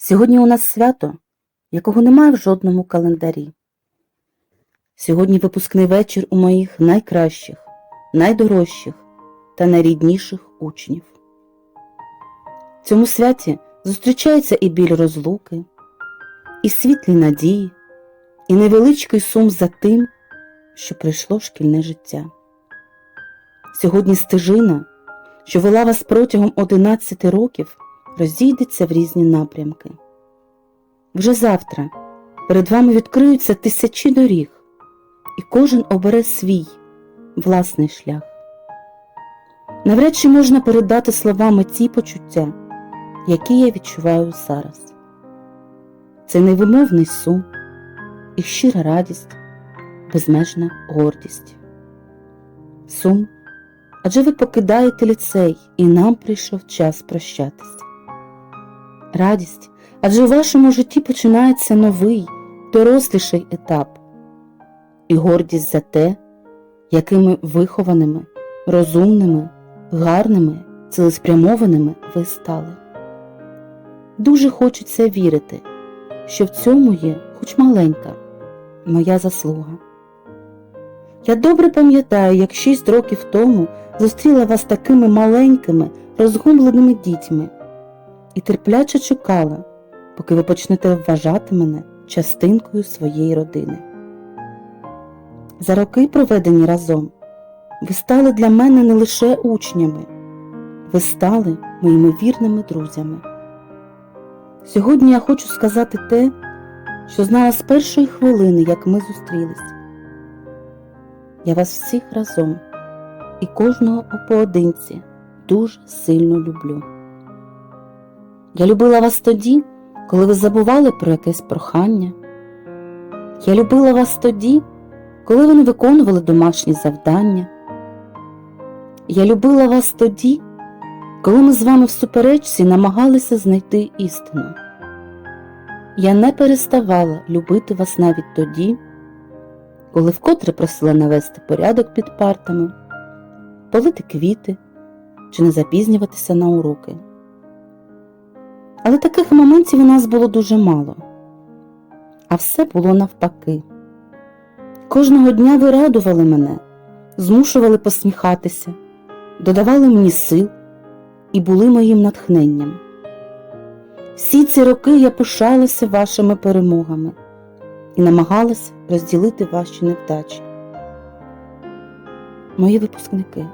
Сьогодні у нас свято, якого немає в жодному календарі. Сьогодні випускний вечір у моїх найкращих, найдорожчих та найрідніших учнів. В цьому святі зустрічається і біль розлуки, і світлі надії, і невеличкий сум за тим, що прийшло шкільне життя. Сьогодні стежина, що вела вас протягом 11 років, розійдеться в різні напрямки. Вже завтра перед вами відкриються тисячі доріг, і кожен обере свій власний шлях. Навряд чи можна передати словами ті почуття, які я відчуваю зараз. Це невимовний сум і щира радість, безмежна гордість. Сум, адже ви покидаєте ліцей, і нам прийшов час прощатися. Радість, адже у вашому житті починається новий, доросліший етап, і гордість за те, якими вихованими, розумними, гарними, цілеспрямованими ви стали. Дуже хочеться вірити, що в цьому є хоч маленька моя заслуга. Я добре пам'ятаю, як шість років тому зустріла вас такими маленькими, розгубленими дітьми і терпляче чекала, поки ви почнете вважати мене частинкою своєї родини. За роки, проведені разом, ви стали для мене не лише учнями, ви стали моїми вірними друзями. Сьогодні я хочу сказати те, що знала з першої хвилини, як ми зустрілись. Я вас всіх разом і кожного поодинці дуже сильно люблю. Я любила вас тоді, коли ви забували про якесь прохання. Я любила вас тоді, коли ви не виконували домашні завдання. Я любила вас тоді, коли ми з вами в суперечці намагалися знайти істину. Я не переставала любити вас навіть тоді, коли вкотре просила навести порядок під партами, полити квіти чи не запізнюватися на уроки. Але таких моментів у нас було дуже мало, а все було навпаки. Кожного дня ви радували мене, змушували посміхатися, додавали мені сил і були моїм натхненням. Всі ці роки я пишалася вашими перемогами і намагалася розділити ваші невдачі. Мої випускники,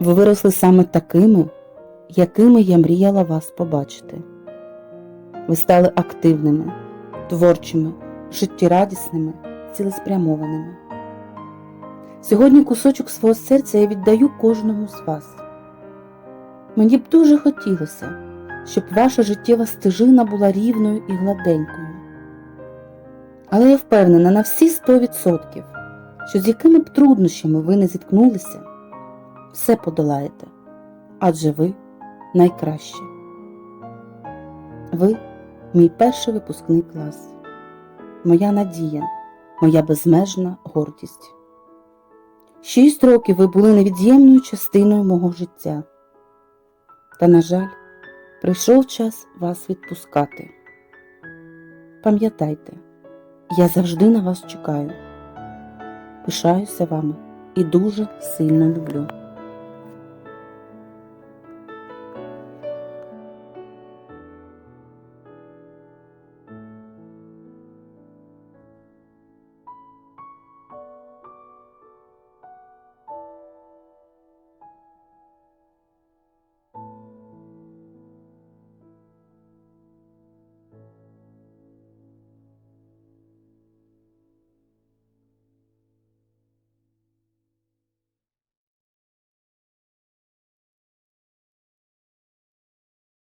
ви виросли саме такими, якими я мріяла вас побачити. Ви стали активними, творчими, життєрадісними, цілеспрямованими. Сьогодні кусочок свого серця я віддаю кожному з вас. Мені б дуже хотілося, щоб ваша життєва стежина була рівною і гладенькою. Але я впевнена на всі 100%, що з якими б труднощами ви не зіткнулися, все подолаєте, адже ви найкраще. Ви мій перший випускний клас, моя надія, моя безмежна гордість. Шість років ви були невід'ємною частиною мого життя. Та, на жаль, прийшов час вас відпускати. Пам'ятайте, я завжди на вас чекаю. Пишаюся вами і дуже сильно люблю.